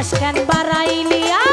বাস কেন বাড়াইলিয়া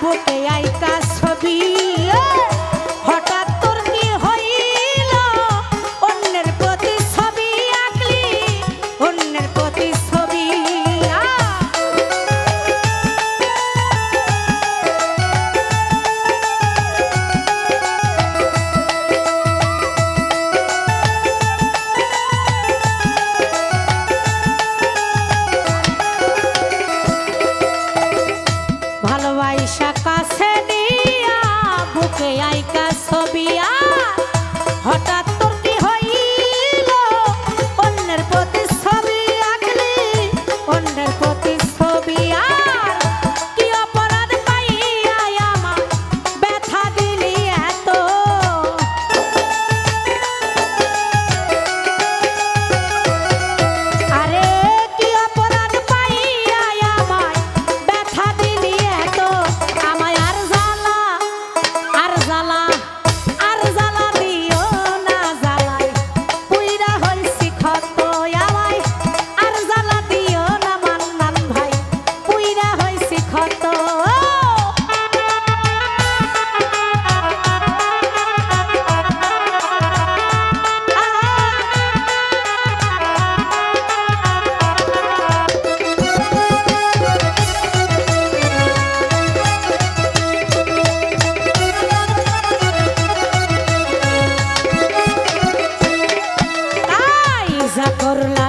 বুকে আইকা ছবি। por la